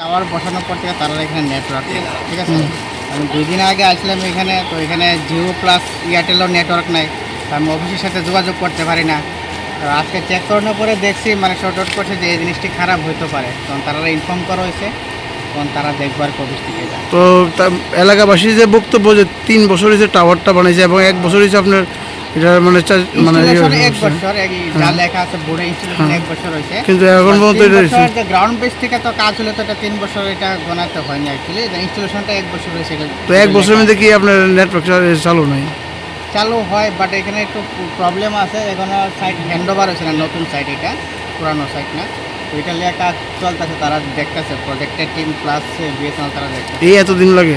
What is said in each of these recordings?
Tower বসানোর পর থেকে তারা এখানে নেটওয়ার্ক ঠিক আছে? আমি দুই দিন আগে আসলাম এখানে তো এখানে জিও প্লাস এয়ারটেলও নেটওয়ার্ক নাই আমি অফিসের সাথে যোগাযোগ করতে পারি না। তো আজকে চেক করানোর পরে দেখছি মানে শর্ট আউট করছে যে এই জিনিসটি খারাপ হইতে পারে। তখন তারা ইনফর্ম করা হয়েছে তখন তারা দেখবার অফিস থেকে যায়। তো এলাকাবাসী যে বক্তব্য যে তিন বছর হয়েছে টাওয়ারটা বানিয়েছে এবং এক বছর হয়েছে আপনার এটা মানে মানে ইয়ে এক বছর যা লেখা আছে বোর্ডে ইনস্টলেশন এক বছর হয়েছে। কিন্তু এখন পর্যন্ত এটা গ্রাউন্ড বেস থেকে তো কাজ হলে তো এটা তিন বছর এটা গোনাতে হয়নি অ্যাকচুয়ালি ইনস্টলেশনটা এক বছর হয়েছে। তো এক বছরের মধ্যে কি আপনার নেটওয়ার্ক চালু নাই? চালু হয় বাট এখানে একটু প্রবলেম আছে। এখন সাইট হ্যান্ড ওভার হয়েছে না নতুন সাইট এটা পুরানো সাইট না। এটা নিয়ে কাজ চলতেছে তারা দেখতেছে প্রজেক্টের টিম প্লাস বিএসএনএল তারা দেখতেছে। এই এতদিন লাগে?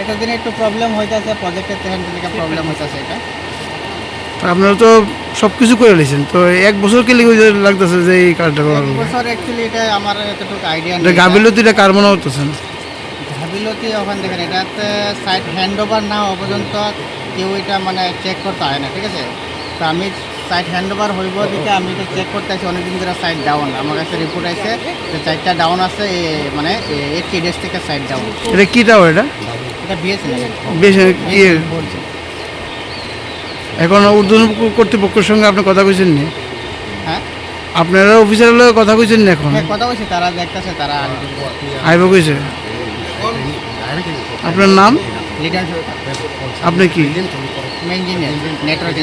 এটা দিনে একটু প্রবলেম হইতেছে প্রজেক্টের প্রবলেম হইতেছে এটা। আপনারা তো সব কিছু করে নিয়েছেন তো এক বছর কে লেগে লাগতেছে যে এই কাজটা করার? বছর অ্যাকচুয়ালি এটা আমার এতটুকু আইডিয়া এটা গাফিলতি এটা কার মনে হতেছেন গাফিলতি ওখানে দেখেন এটাতে সাইট হ্যান্ড ওভার না হওয়া পর্যন্ত কেউ এটা মানে চেক করতে হয় না ঠিক আছে? তো আমি সাইট হ্যান্ড ওভার হইব দিকে আমি তো চেক করতে আছি অনেকদিন ধরে সাইট ডাউন আমার কাছে রিপোর্ট আছে যে সাইটটা ডাউন আছে মানে এইটটি ডেজ থেকে সাইট ডাউন এটা কি টাওয়ার এটা? এটা বিএসএনএল বলছে। এখন উর্দু কর্তৃপক্ষের সঙ্গে আপনি কথা কইছেন নি হ্যাঁ? আপনারা অফিসারের লগে কথা কইছেন না এখন? হ্যাঁ কথা বলছি তারা দেখতেছে তারা আইব কইছে? আপনার নাম? আপনি কি? Engineer network